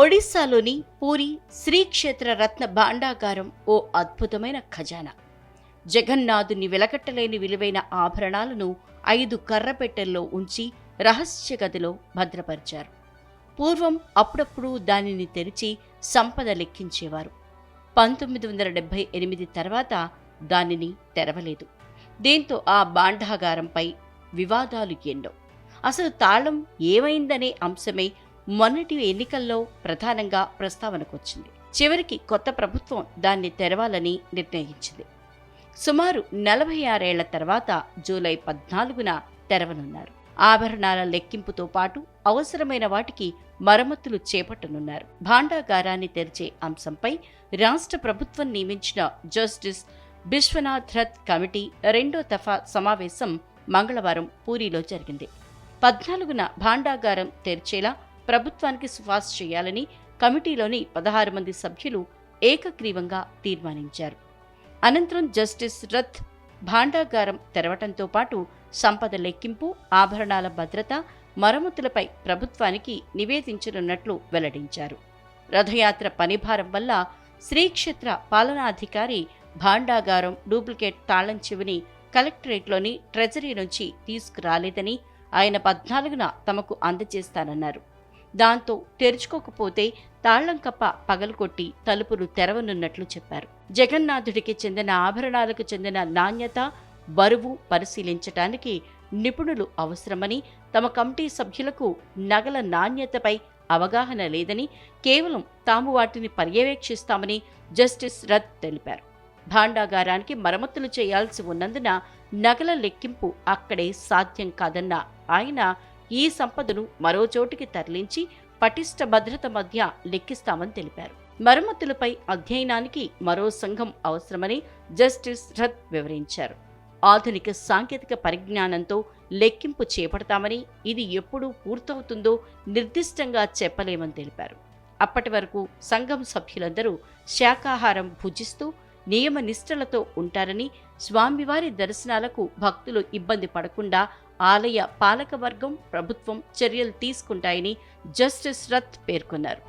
ఒడిస్సాలోని పూరి శ్రీక్షేత్ర రత్న భాండాగారం ఓ అద్భుతమైన ఖజానా. జగన్నాథుని వెలకట్టలేని విలువైన ఆభరణాలను ఐదు కర్రపెట్టెల్లో ఉంచి రహస్య గదిలో భద్రపరిచారు. పూర్వం అప్పుడప్పుడు దానిని తెరిచి సంపద లెక్కించేవారు. పంతొమ్మిది వందల డెబ్బై ఎనిమిది తర్వాత దానిని తెరవలేదు. దీంతో ఆ భాండాగారంపై వివాదాలు ఎన్నో. అసలు తాళం ఏమైందనే అంశమే మొన్నటి ఎన్నికల్లో ప్రధానంగా ప్రస్తావనకొచ్చింది. చివరికి కొత్త ప్రభుత్వం దాన్ని తెరవాలని నిర్ణయించింది. సుమారు నలభై ఆరేళ్ళ తర్వాత జూలై పద్నాలుగున తెరవనున్నారు. ఆభరణాల లెక్కింపుతో పాటు అవసరమైన వాటికి మరమ్మతులు చేపట్టనున్నారు. భాండాగారాన్ని తెరిచే అంశంపై రాష్ట్ర ప్రభుత్వం నియమించిన జస్టిస్ విశ్వనాథ్ రథ్ కమిటీ రెండో దఫా సమావేశం మంగళవారం పూరిలో జరిగింది. పద్నాలుగున భాండాగారం తెరిచేలా ప్రభుత్వానికి సిఫార్సు చేయాలని కమిటీలోని పదహారు మంది సభ్యులు ఏకగ్రీవంగా తీర్మానించారు. అనంతరం జస్టిస్ రథ్ భాండాగారం తెరవటంతో పాటు సంపద లెక్కింపు ఆభరణాల భద్రత మరమ్మతులపై ప్రభుత్వానికి నివేదించనున్నట్లు వెల్లడించారు. రథయాత్ర పనిభారం వల్ల శ్రీక్షేత్ర పాలనాధికారి భాండాగారం డూప్లికేట్ తాళం చెవిని కలెక్టరేట్లోని ట్రెజరీ నుంచి తీసుకురాలేదని ఆయన పద్నాలుగున తమకు అందజేస్తానన్నారు. దాంతో తెరుచుకోకపోతే తాళ్ళం కప్ప పగలకొట్టి తలుపులు తెరవనున్నట్లు చెప్పారు. జగన్నాథుడికి చెందిన ఆభరణాలకు చెందిన నాణ్యత బరువు పరిశీలించటానికి నిపుణులు అవసరమని తమ కమిటీ సభ్యులకు నగల నాణ్యతపై అవగాహన లేదని కేవలం తాము వాటిని పర్యవేక్షిస్తామని జస్టిస్ రథ్ తెలిపారు. భాండాగారానికి మరమ్మతులు చేయాల్సి ఉన్నందున నగల లెక్కింపు అక్కడే సాధ్యం కాదన్న ఆయన ఈ సంపదను మరో చోటికి తరలించి పటిష్ట భద్రత మధ్య లెక్కిస్తామని తెలిపారు. మరమ్మతులపై అధ్యయనానికి మరో సంఘం అవసరమని జస్టిస్ రథ్ వివరించారు. ఆధునిక సాంకేతిక పరిజ్ఞానంతో లెక్కింపు చేపడతామని ఇది ఎప్పుడు పూర్తవుతుందో నిర్దిష్టంగా చెప్పలేమని తెలిపారు. అప్పటి వరకు సంఘం సభ్యులందరూ శాకాహారం భుజిస్తూ నియమ నిష్ఠలతో ఉంటారని స్వామివారి దర్శనాలకు భక్తులు ఇబ్బంది పడకుండా ఆలయ పాలకవర్గం ప్రభుత్వం చర్యలు తీసుకుంటాయని జస్టిస్ రత్ పేర్కొన్నారు.